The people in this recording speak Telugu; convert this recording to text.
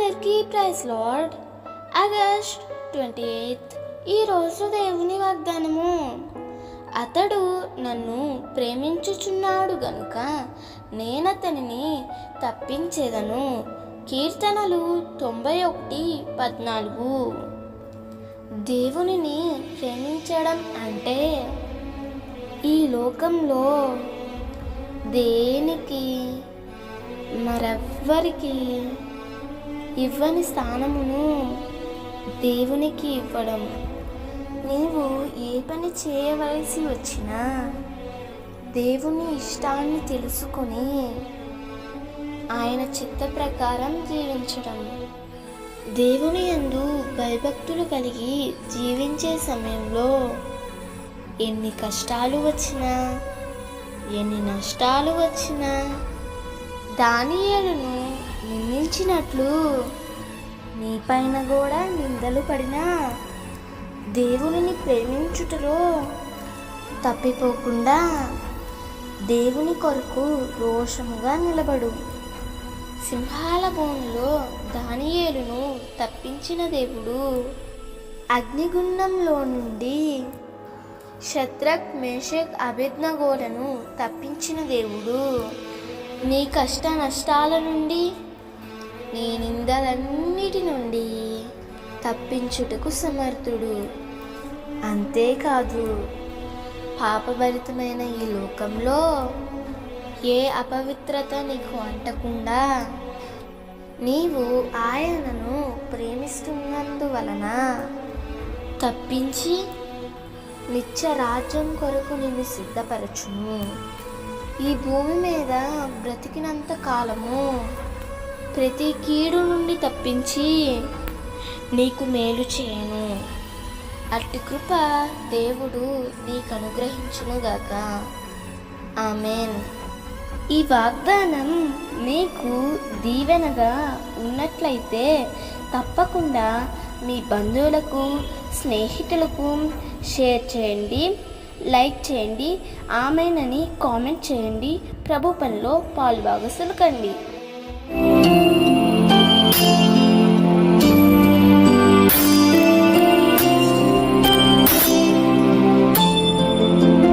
అందరికీ praise lord August twenty eighth ఈరోజు దేవుని వాగ్దానము. అతడు నన్ను ప్రేమించుచున్నాడు గనుక నేనతనిని తప్పించేదను. కీర్తనలు తొంభై ఒకటి పద్నాలుగు. దేవునిని ప్రేమించడం అంటే ఈ లోకంలో దేనికి మరెవ్వరికి ఇవ్వని స్థానమును దేవునికి ఇవ్వడం. నీవు ఏ పని చేయవలసి వచ్చినా దేవుని ఇష్టాన్ని తెలుసుకొని ఆయన చిత్త ప్రకారం జీవించడం. దేవుని యందు భయభక్తులు కలిగి జీవించే సమయంలో ఎన్ని కష్టాలు వచ్చినా ఎన్ని నష్టాలు వచ్చినా దానియేలును నిందించినట్లు నీపైన కూడా నిందలు పడినా దేవునిని ప్రేమించుటలో తప్పిపోకుండా దేవుని కొరకు రోషముగా నిలబడు. సింహాల భూమిలో దానియేలును తప్పించిన దేవుడు అగ్నిగుండంలో నుండి శత్రక్ మేషక్ అభిజ్ఞగోలను తప్పించిన దేవుడు. నీ కష్ట నష్టాల నుండి నీ నిందలన్నిటి నుండి తప్పించుటకు సమర్థుడు. అంతేకాదు పాపభరితమైన ఈ లోకంలో ఏ అపవిత్రత నీకు అంటకుండా నీవు ఆయనను ప్రేమిస్తున్నందువలన తప్పించి నిత్య రాజ్యం కొరకు నిన్ను సిద్ధపరచును ఈ భూమి మీద బ్రతికినంత కాలము ప్రతి కీడు నుండి తప్పించి నీకు మేలు చేయను. అట్టి కృప దేవుడు నీకు అనుగ్రహించునుగాక ఆమెన్. ఈ వాగ్దానం మీకు దీవెనగా ఉన్నట్లయితే తప్పకుండా మీ బంధువులకు స్నేహితులకు షేర్ చేయండి లైక్ చేయండి ఆమెనని కామెంట్ చేయండి. ప్రభు పనిలో పాలుభాగస్తులు కండి